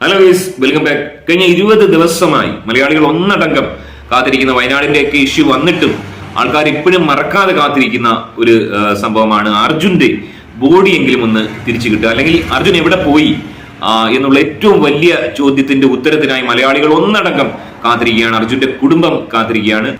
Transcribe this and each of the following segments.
Hello guys welcome back കഴിഞ്ഞ ഇരുപത് ദിവസമായി മലയാളികൾ ഒന്നടങ്കം കാത്തിരിക്കുന്ന വയനാടിന്റെ ഒക്കെ ഇഷ്യൂ വന്നിട്ടും ആൾക്കാർ ഇപ്പോഴും മറക്കാതെ കാത്തിരിക്കുന്ന ഒരു സംഭവമാണ് അർജുന്റെ ബോഡിയെങ്കിലും ഒന്ന് തിരിച്ചു കിട്ടുക. അല്ലെങ്കിൽ അർജുൻ എവിടെ പോയി എന്നുള്ള ഏറ്റവും വലിയ ചോദ്യത്തിന്റെ ഉത്തരത്തിനായി മലയാളികൾ ഒന്നടങ്കം കാത്തിരിക്കുകയാണ്. അർജുന്റെ കുടുംബം കാത്തിരിക്കുകയാണ്.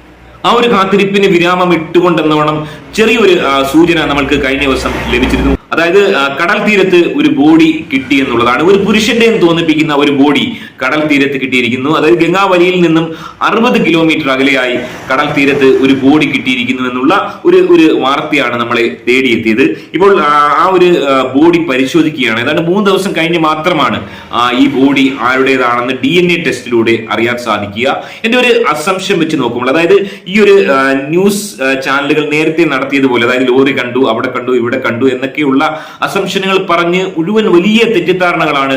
ആ ഒരു കാത്തിരിപ്പിന് വിരാമം ഇട്ടുകൊണ്ടെന്നോണം ചെറിയൊരു സൂചന നമ്മൾക്ക് കഴിഞ്ഞ ദിവസം ലഭിച്ചിരുന്നു. അതായത് കടൽ തീരത്ത് ഒരു ബോഡി കിട്ടി എന്നുള്ളതാണ്. ഒരു പുരുഷന്റെ എന്ന് തോന്നിപ്പിക്കുന്ന ഒരു ബോഡി കടൽ തീരത്ത് കിട്ടിയിരിക്കുന്നു. അതായത് ഗംഗാവലിയിൽ നിന്നും അറുപത് കിലോമീറ്റർ അകലെയായി കടൽ തീരത്ത് ഒരു ബോഡി കിട്ടിയിരിക്കുന്നു എന്നുള്ള ഒരു ഒരു വാർത്തയാണ് നമ്മളെ തേടിയെത്തിയത്. ഇപ്പോൾ ആ, ഒരു ബോഡി പരിശോധിക്കുകയാണ്. ഏതാണ്ട് മൂന്ന് ദിവസം കഴിഞ്ഞ് മാത്രമാണ് ഈ ബോഡി ആരുടേതാണെന്ന് ഡി എൻ എ ടെസ്റ്റിലൂടെ അറിയാൻ സാധിക്കുക. എന്റെ ഒരു അസംശം വെച്ച് നോക്കുമ്പോൾ അതായത് ഈ ഒരു ന്യൂസ് ചാനലുകൾ നേരത്തെ നടത്തിയതുപോലെ അതായത് ലോറി കണ്ടു അവിടെ കണ്ടു ഇവിടെ കണ്ടു എന്നൊക്കെയുള്ള അസംഷനുകൾ പറഞ്ഞ് മുഴുവൻ വലിയ തെറ്റിദ്ധാരണകളാണ്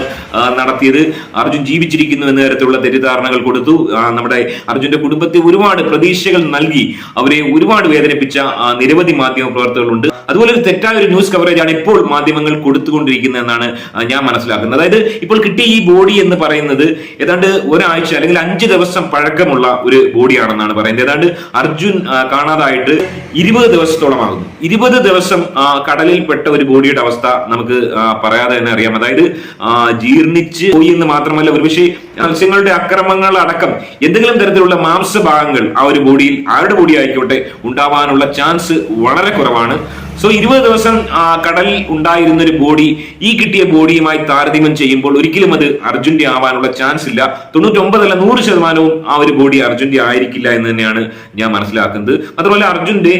നടത്തിയത്. അർജുൻ ജീവിച്ചിരിക്കുന്നു എന്ന തരത്തിലുള്ള തെറ്റിദ്ധാരണകൾ കൊടുത്തു. നമ്മുടെ അർജുന്റെ കുടുംബത്തെ ഒരുപാട് പ്രതീക്ഷകൾ നൽകി. അവരെ ഒരുപാട് വേദനിപ്പിച്ച നിരവധി മാധ്യമ പ്രവർത്തകരുണ്ട്. അതുപോലെ ഒരു തെറ്റായ ഒരു ന്യൂസ് കവറേജ് ആണ് ഇപ്പോൾ മാധ്യമങ്ങൾ കൊടുത്തുകൊണ്ടിരിക്കുന്നത് എന്നാണ് ഞാൻ മനസ്സിലാക്കുന്നത്. അതായത് ഇപ്പോൾ കിട്ടിയ ഈ ബോഡി എന്ന് പറയുന്നത് ഏതാണ്ട് ഒരാഴ്ച അല്ലെങ്കിൽ അഞ്ച് ദിവസം പഴക്കമുള്ള ഒരു ബോഡിയാണെന്നാണ് പറയുന്നത്. ഏതാണ്ട് അർജുൻ കാണാതായിട്ട് ഇരുപത് ദിവസത്തോളമാകുന്നു. ഇരുപത് ദിവസം കടലിൽ പെട്ട ഒരു ബോഡിയുടെ അവസ്ഥ നമുക്ക് പറയാതെ തന്നെ അറിയാം. അതായത് ജീർണിച്ച് പോയി എന്ന് മാത്രമല്ല ഒരുപക്ഷെ മത്സ്യങ്ങളുടെ അക്രമങ്ങൾ അടക്കം എന്തെങ്കിലും തരത്തിലുള്ള മാംസഭാഗങ്ങൾ ആ ഒരു ബോഡിയിൽ ആരുടെ ബോഡി ആയിക്കോട്ടെ ഉണ്ടാവാനുള്ള ചാൻസ് വളരെ കുറവാണ്. സോ ഇരുപത് ദിവസം കടലിൽ ഉണ്ടായിരുന്ന ഒരു ബോഡി ഈ കിട്ടിയ ബോഡിയുമായി താരതമ്യം ചെയ്യുമ്പോൾ ഒരിക്കലും അത് അർജുന്റെ ആവാനുള്ള ചാൻസ് ഇല്ല. തൊണ്ണൂറ്റൊമ്പതല്ല നൂറ് ശതമാനവും ആ ഒരു ബോഡി അർജുന്റെ ആയിരിക്കില്ല എന്ന് തന്നെയാണ് ഞാൻ മനസ്സിലാക്കുന്നത്. അതുപോലെ അർജുന്റെ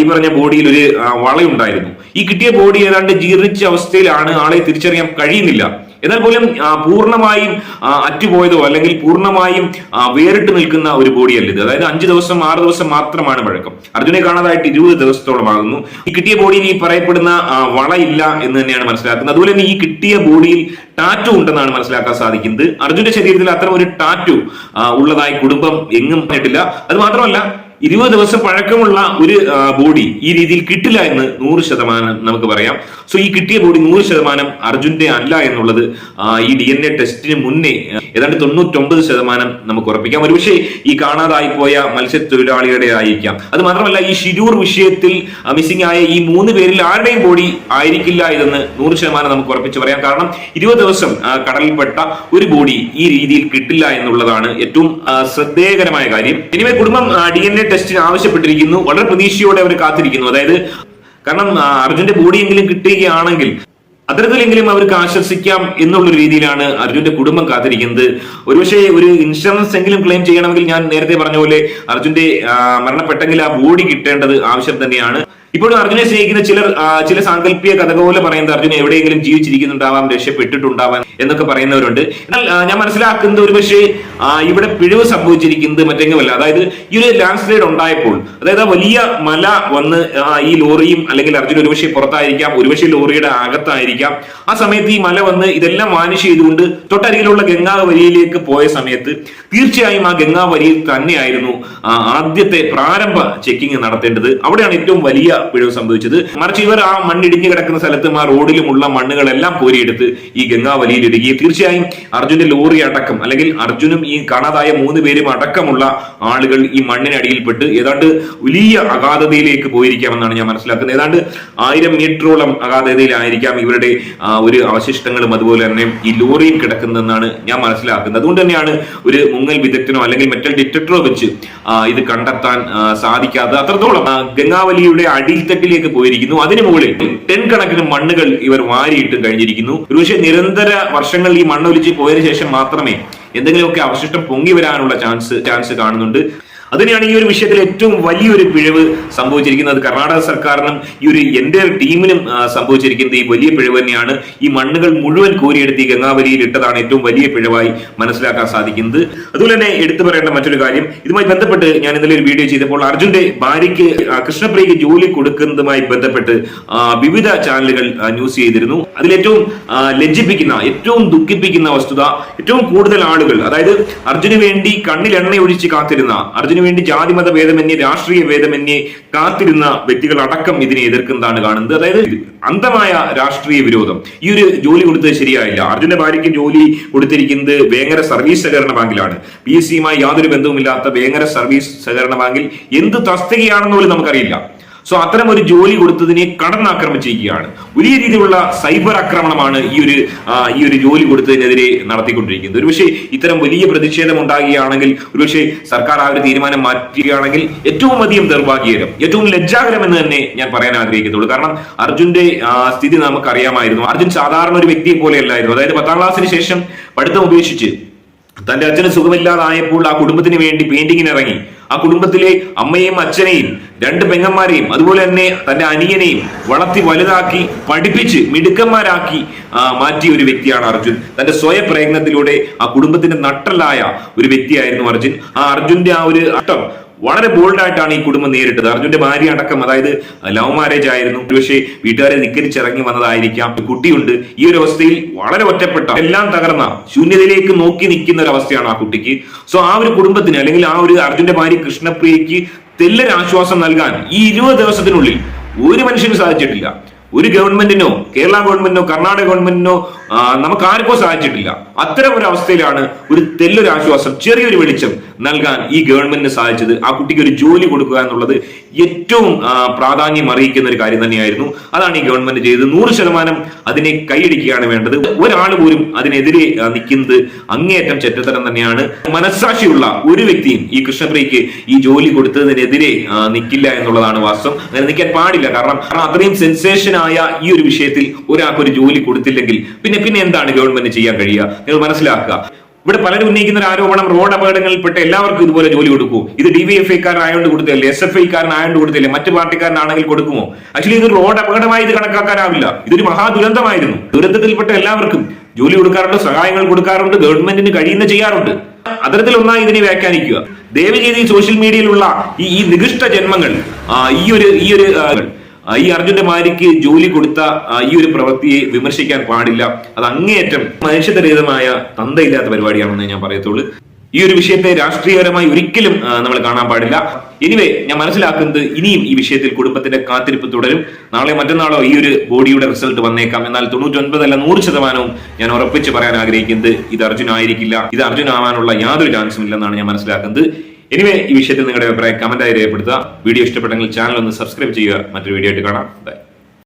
ഈ പറഞ്ഞ ബോഡിയിൽ ഒരു വളയുണ്ടായിരുന്നു. ഈ കിട്ടിയ ബോഡി ഏതാണ്ട് ജീർണിച്ച അവസ്ഥയിലാണ് ആളെ തിരിച്ചറിയാൻ കഴിയുന്നില്ല. എന്നാൽ പോലും പൂർണമായും അറ്റുപോയതോ അല്ലെങ്കിൽ പൂർണമായും വേറിട്ട് നിൽക്കുന്ന ഒരു ബോഡിയല്ല ഇത്. അതായത് അഞ്ച് ദിവസം ആറ് ദിവസം മാത്രമാണ് വഴക്കം അർജുനെ കാണാതായിട്ട് ഇരുപത് ദിവസത്തോളമാകുന്നു. ഈ കിട്ടിയ ബോഡിയിൽ ഈ പറയപ്പെടുന്ന വളയില്ല എന്ന് തന്നെയാണ് മനസ്സിലാക്കുന്നത്. അതുപോലെ തന്നെ ഈ കിട്ടിയ ബോഡിയിൽ ടാറ്റു ഉണ്ടെന്നാണ് മനസ്സിലാക്കാൻ സാധിക്കുന്നത്. അർജുന്റെ ശരീരത്തിൽ അത്തരം ഒരു ടാറ്റു ഉള്ളതായി കുടുംബം എങ്ങും പറഞ്ഞിട്ടില്ല. അത് മാത്രമല്ല ഇരുപത് ദിവസം പഴക്കമുള്ള ഒരു ബോഡി ഈ രീതിയിൽ കിട്ടില്ല എന്ന് നൂറ് ശതമാനം നമുക്ക് പറയാം. സോ ഈ കിട്ടിയ ബോഡി നൂറ് ശതമാനം അർജുന്റെ അല്ല എന്നുള്ളത് ഈ ഡി എൻ എ ടെസ്റ്റിന് മുന്നേ ഏതാണ്ട് തൊണ്ണൂറ്റൊമ്പത് ശതമാനം നമുക്ക് ഉറപ്പിക്കാം. ഒരുപക്ഷെ ഈ കാണാതായി പോയ മത്സ്യത്തൊഴിലാളികളുടെ ആയിരിക്കാം. അത് മാത്രമല്ല ഈ ഷിരൂർ വിഷയത്തിൽ മിസ്സിംഗ് ആയ ഈ മൂന്ന് പേരിൽ ആരുടെയും ബോഡി ആയിരിക്കില്ല ഇതെന്ന് നൂറ് ശതമാനം നമുക്ക് ഉറപ്പിച്ച് പറയാം. കാരണം ഇരുപത് ദിവസം കടലിൽപ്പെട്ട ഒരു ബോഡി ഈ രീതിയിൽ കിട്ടില്ല എന്നുള്ളതാണ് ഏറ്റവും ശ്രദ്ധേയകരമായ കാര്യം. ഇനിമേ കുടുംബം ഡി എൻ എ ടെസ്റ്റിന് ആവശ്യപ്പെട്ടിരിക്കുന്നു. വളരെ പ്രതീക്ഷയോടെ അവർ കാത്തിരിക്കുന്നു. അതായത് കാരണം അർജുന്റെ ബോഡിയെങ്കിലും കിട്ടുകയാണെങ്കിൽ അത്തരത്തിലെങ്കിലും അവർക്ക് ആശ്വസിക്കാം എന്നുള്ള രീതിയിലാണ് അർജുന്റെ കുടുംബം കാത്തിരിക്കുന്നത്. ഒരുപക്ഷെ ഒരു ഇൻഷുറൻസ് എങ്കിലും ക്ലെയിം ചെയ്യണമെങ്കിൽ ഞാൻ നേരത്തെ പറഞ്ഞ പോലെ അർജുന്റെ മരണപ്പെട്ടെങ്കിൽ ആ ബോഡി കിട്ടേണ്ടത് ആവശ്യം തന്നെയാണ്. ഇപ്പോഴും അർജുനെ സ്നേഹിക്കുന്ന ചിലർ ചില സാങ്കല്പിക കഥ പോലെ പറയുന്നത് അർജുന എവിടെയെങ്കിലും ജീവിച്ചിരിക്കുന്നുണ്ടാവാം രക്ഷപ്പെട്ടിട്ടുണ്ടാവാം എന്നൊക്കെ പറയുന്നവരുണ്ട്. എന്നാൽ ഞാൻ മനസ്സിലാക്കുന്നത് ഒരു പക്ഷേ ഇവിടെ പിഴവ് സംഭവിച്ചിരിക്കുന്നത് മറ്റെങ്കിലും അതായത് ഈ ഒരു ലാൻഡ് സ്ലൈഡ് ഉണ്ടായപ്പോൾ അതായത് ആ വലിയ മല വന്ന് ഈ ലോറിയും അല്ലെങ്കിൽ അർജുൻ ഒരുപക്ഷെ പുറത്തായിരിക്കാം ഒരുപക്ഷെ ലോറിയുടെ അകത്തായിരിക്കാം. ആ സമയത്ത് ഈ മല വന്ന് ഇതെല്ലാം മാനിഷ് ചെയ്തുകൊണ്ട് തൊട്ടരികിലുള്ള ഗംഗാ വരിയിലേക്ക് പോയ സമയത്ത് തീർച്ചയായും ആ ഗംഗാ വരിയിൽ തന്നെയായിരുന്നു ആദ്യത്തെ പ്രാരംഭ ചെക്കിംഗ് നടത്തേണ്ടത്. അവിടെയാണ് ഏറ്റവും വലിയ പിഴവ് സംഭവിച്ചത്. മറിച്ച് ഇവർ ആ മണ്ണിടിഞ്ഞു കിടക്കുന്ന സ്ഥലത്തും ആ റോഡിലുമുള്ള മണ്ണുകളെല്ലാം കോരിയെടുത്ത് ഈ ഗംഗാവലിയിൽ ഇടുകയും തീർച്ചയായും അർജുന്റെ ലോറി അടക്കം അല്ലെങ്കിൽ അർജുനും ഈ കാണാതായ മൂന്ന് പേരും അടക്കമുള്ള ആളുകൾ ഈ മണ്ണിനടിയിൽപ്പെട്ട് ഏതാണ്ട് വലിയ അഗാധതയിലേക്ക് പോയിരിക്കാമെന്നാണ് ഞാൻ മനസ്സിലാക്കുന്നത്. ഏതാണ്ട് ആയിരം മീറ്ററോളം അഗാധതയിലായിരിക്കാം ഇവരുടെ ഒരു അവശിഷ്ടങ്ങളും അതുപോലെ തന്നെ ഈ ലോറിയും കിടക്കുന്നതെന്നാണ് ഞാൻ മനസ്സിലാക്കുന്നത്. അതുകൊണ്ട് തന്നെയാണ് ഒരു മുങ്ങൽ വിദഗ്ധനോ അല്ലെങ്കിൽ മെറ്റൽ ഡിറ്റക്ടറോ വെച്ച് ഇത് കണ്ടെത്താൻ സാധിക്കാത്ത സാധിക്കാതെ അത്രത്തോളം ഗംഗാവലിയുടെ അടിത്തട്ടിലേക്ക് പോയിരിക്കുന്നു. അതിനു മുകളിൽ ടെൻ കണക്കിന് മണ്ണുകൾ ഇവർ വാരിയിട്ട് കഴിഞ്ഞിരിക്കുന്നു. ഒരുപക്ഷെ നിരന്തര വർഷങ്ങൾ ഈ മണ്ണൊലിച്ച് പോയതിനു ശേഷം മാത്രമേ എന്തെങ്കിലുമൊക്കെ അവശിഷ്ടം പൊങ്ങി വരാനുള്ള ചാൻസ് ചാൻസ് കാണുന്നുണ്ട്. അതിനെയാണ് ഈ ഒരു വിഷയത്തിൽ ഏറ്റവും വലിയൊരു പിഴവ് സംഭവിച്ചിരിക്കുന്നത്. കർണാടക സർക്കാരിനും ഈ ഒരു എന്റെ ടീമിനും സംഭവിച്ചിരിക്കുന്നത് ഈ വലിയ പിഴവ് തന്നെയാണ്. ഈ മണ്ണുകൾ മുഴുവൻ കോരിയെടുത്ത് ഈ ഗംഗാവലിയിൽ ഇട്ടതാണ് ഏറ്റവും വലിയ പിഴവായി മനസ്സിലാക്കാൻ സാധിക്കുന്നത്. അതുപോലെ തന്നെ എടുത്തു പറയേണ്ട മറ്റൊരു കാര്യം ഇതുമായി ബന്ധപ്പെട്ട് ഞാൻ ഇന്നലെ ഒരു വീഡിയോ ചെയ്തപ്പോൾ അർജുന്റെ ഭാര്യയ്ക്ക് കൃഷ്ണപ്രിയക്ക് ജോലി കൊടുക്കുന്നതുമായി ബന്ധപ്പെട്ട് വിവിധ ചാനലുകൾ ന്യൂസ് ചെയ്തിരുന്നു. അതിലേറ്റവും ലജ്ജിപ്പിക്കുന്ന ഏറ്റവും ദുഃഖിപ്പിക്കുന്ന വസ്തുത ഏറ്റവും കൂടുതൽ ആളുകൾ അതായത് അർജുന് വേണ്ടി കണ്ണിൽ എണ്ണ ഒഴിച്ച് കാത്തിരുന്ന അർജുന് അതിനുവേണ്ടി ജാതിമത ഭേദമന്യേ രാഷ്ട്രീയ ഭേദമന്യേ കാത്തിരുന്ന വ്യക്തികൾ അടക്കം ഇതിനെ എതിർക്കുന്നതാണ് കാണുന്നത്. അതായത് അന്തമായ രാഷ്ട്രീയ വിരോധം. ഈ ഒരു ജോലി കൊടുത്തത് ശരിയായില്ല. അർജുന്റെ ഭാര്യയ്ക്ക് ജോലി കൊടുത്തിരിക്കുന്നത് വേങ്ങര സർവീസ് സഹകരണ ബാങ്കിലാണ്. പി. എസ് സിയുമായി യാതൊരു ബന്ധവുമില്ലാത്ത വേങ്ങര സർവീസ് സഹകരണ ബാങ്കിൽ എന്ത് തസ്തികയാണെന്ന് പോലും നമുക്കറിയില്ല. സോ അത്തരം ഒരു ജോലി കൊടുത്തതിനെ കടന്നാക്രമിച്ചിരിക്കുകയാണ്. വലിയ രീതിയിലുള്ള സൈബർ ആക്രമണമാണ് ഈ ഒരു ഈ ഒരു ജോലി കൊടുത്തതിനെതിരെ നടത്തിക്കൊണ്ടിരിക്കുന്നത്. ഒരുപക്ഷെ ഇത്തരം വലിയ പ്രതിഷേധം ഉണ്ടാകുകയാണെങ്കിൽ ഒരുപക്ഷെ സർക്കാർ ആ ഒരു തീരുമാനം മാറ്റുകയാണെങ്കിൽ ഏറ്റവും അധികം ദൗർഭാഗ്യകരം ഏറ്റവും ലജ്ജാകരം എന്ന് തന്നെ ഞാൻ പറയാൻ ആഗ്രഹിക്കുന്നുള്ളൂ കാരണം അർജുന്റെ സ്ഥിതി സ്ഥിതി നമുക്കറിയാമായിരുന്നു. അർജുൻ സാധാരണ ഒരു വ്യക്തിയെ പോലെയല്ലായിരുന്നു അതായത് പത്താം ക്ലാസ്സിന് ശേഷം പഠിത്തം ഉപേക്ഷിച്ച് തന്റെ അച്ഛന് സുഖമില്ലാതായപ്പോൾ ആ കുടുംബത്തിന് വേണ്ടി പെയിന്റിങ്ങിന് ഇറങ്ങി. ആ കുടുംബത്തിലെ അമ്മയെയും അച്ഛനെയും രണ്ട് പെങ്ങന്മാരെയും അതുപോലെ തന്നെ തന്റെ അനിയനെയും വളർത്തി വലുതാക്കി പഠിപ്പിച്ച് മിടുക്കന്മാരാക്കി മാറ്റിയ ഒരു വ്യക്തിയാണ് അർജുൻ. തന്റെ സ്വയ പ്രയത്നത്തിലൂടെ ആ കുടുംബത്തിന്റെ നട്ടലായ ഒരു വ്യക്തിയായിരുന്നു അർജുൻ. ആ അർജുന്റെ ആ ഒരു അട്ടം വളരെ ബോൾഡായിട്ടാണ് ഈ കുടുംബം നേരിട്ടത്. അർജുന്റെ ഭാര്യ അടക്കം അതായത് ലവ് മാരേജ് ആയിരുന്നു. പക്ഷേ വീട്ടുകാരെ നിക്കരിച്ചിറങ്ങി വന്നതായിരിക്കാം. കുട്ടിയുണ്ട്. ഈ ഒരു അവസ്ഥയിൽ വളരെ ഒറ്റപ്പെട്ട എല്ലാം തകർന്ന ശൂന്യതയിലേക്ക് നോക്കി നിൽക്കുന്ന ഒരു അവസ്ഥയാണ് ആ കുട്ടിക്ക്. സോ ആ ഒരു കുടുംബത്തിന് അല്ലെങ്കിൽ ആ ഒരു അർജുന്റെ ഭാര്യ കൃഷ്ണപ്രിയയ്ക്ക് തെല്ലൊരാശ്വാസം നൽകാൻ ഈ ഇരുപത് ദിവസത്തിനുള്ളിൽ ഒരു മനുഷ്യനും സാധിച്ചിട്ടില്ല. ഒരു ഗവൺമെന്റിനോ കേരള ഗവൺമെന്റിനോ കർണാടക ഗവൺമെന്റിനോ നമുക്ക് ആർക്കോ സാധിച്ചിട്ടില്ല. അത്തരം ഒരു അവസ്ഥയിലാണ് ഒരു തെല്ലൊരു ആശ്വാസം ചെറിയൊരു വെളിച്ചം നൽകാൻ ഈ ഗവൺമെന്റിന് സാധിച്ചത്. ആ കുട്ടിക്ക് ഒരു ജോലി കൊടുക്കുക എന്നുള്ളത് ഏറ്റവും പ്രാധാന്യം അറിയിക്കുന്ന ഒരു കാര്യം തന്നെയായിരുന്നു. അതാണ് ഈ ഗവൺമെന്റ് ചെയ്തത്. നൂറ് ശതമാനം അതിനെ കൈയടിക്കുകയാണ് വേണ്ടത്. ഒരാൾ പോലും അതിനെതിരെ നിൽക്കുന്നത് അങ്ങേയറ്റം ചെറ്റത്തരം തന്നെയാണ്. മനസ്സാക്ഷിയുള്ള ഒരു വ്യക്തിയും ഈ കൃഷ്ണപ്രിയക്ക് ഈ ജോലി കൊടുത്തതിനെതിരെ നിൽക്കില്ല എന്നുള്ളതാണ് വാസ്തവം. അങ്ങനെ നിൽക്കാൻ പാടില്ല. കാരണം അത്രയും അത്രയും സെൻസേഷനായ ഈ ഒരു വിഷയത്തിൽ ഒരാൾക്ക് ഒരു ജോലി കൊടുത്തില്ലെങ്കിൽ പിന്നെ പിന്നെ എന്താണ് ഗവൺമെന്റ് ചെയ്യാൻ കഴിയുക? നിങ്ങൾ മനസ്സിലാക്കുക. ഇവിടെ പലരും ഉന്നയിക്കുന്ന ഒരു ആരോപണം റോഡ് അപകടങ്ങളിൽപ്പെട്ട എല്ലാവർക്കും ഇതുപോലെ ജോലി കൊടുക്കൂ. ഇത് ഡി വി എഫ് ഐക്കാരനായോണ്ട് കൊടുത്തല്ലേ എസ് എഫ് ഐക്കാരനായോണ്ട് കൊടുത്തില്ലേ മറ്റു പാർട്ടിക്കാരനാണെങ്കിൽ കൊടുക്കുമോ? ആക്ച്വലി ഇത് റോഡ് അപകടമായി ഇത് കണക്കാക്കാനാവില്ല. ഇതൊരു മഹാദുരന്തമായിരുന്നു. ദുരന്തത്തിൽപ്പെട്ട എല്ലാവർക്കും ജോലി കൊടുക്കാറുണ്ട് സഹായങ്ങൾ കൊടുക്കാറുണ്ട് ഗവൺമെന്റിന് കഴിയുന്ന ചെയ്യാറുണ്ട്. അത്തരത്തിൽ ഒന്നായി ഇതിനെ വ്യാഖ്യാനിക്കുക. ദയവ് ഈ സോഷ്യൽ മീഡിയയിലുള്ള ഈ നികൃഷ്ട ജന്മങ്ങൾ ഈ ഒരു ഈ ഒരു ഈ അർജുന്റെ മാരിക്ക് ജോലി കൊടുത്ത ഈ ഒരു പ്രവൃത്തിയെ വിമർശിക്കാൻ പാടില്ല. അത് അങ്ങേയറ്റം മനുഷ്യത്വരഹിതമായ തന്തയില്ലാത്ത പരിപാടിയാണെന്ന് ഞാൻ പറയത്തുള്ളൂ. ഈ ഒരു വിഷയത്തെ രാഷ്ട്രീയപരമായി ഒരിക്കലും നമ്മൾ കാണാൻ പാടില്ല. എനിവേ ഞാൻ മനസ്സിലാക്കുന്നത് ഇനിയും ഈ വിഷയത്തിൽ കുടുംബത്തിന്റെ കാത്തിരിപ്പ് തുടരും. നാളെ മറ്റന്നാളോ ഈ ഒരു ബോഡിയുടെ റിസൾട്ട് വന്നേക്കാം. എന്നാൽ തൊണ്ണൂറ്റൊൻപത് അല്ല നൂറ് ശതമാനവും ഞാൻ ഉറപ്പിച്ച് പറയാൻ ആഗ്രഹിക്കുന്നത് ഇത് അർജുൻ ആയിരിക്കില്ല ഇത് അർജുൻ ആവാനുള്ള യാതൊരു ചാൻസും ഇല്ലെന്നാണ് ഞാൻ മനസ്സിലാക്കുന്നത്. എനിവേ ഈ വിഷയത്തിൽ നിങ്ങളുടെ അഭിപ്രായം കമന്റായി രേഖപ്പെടുത്തുക. വീഡിയോ ഇഷ്ടപ്പെട്ടെങ്കിൽ ചാനൽ ഒന്ന് സബ്സ്ക്രൈബ് ചെയ്യുക. മറ്റൊരു വീഡിയോ ആയിട്ട് കാണാം. ബൈ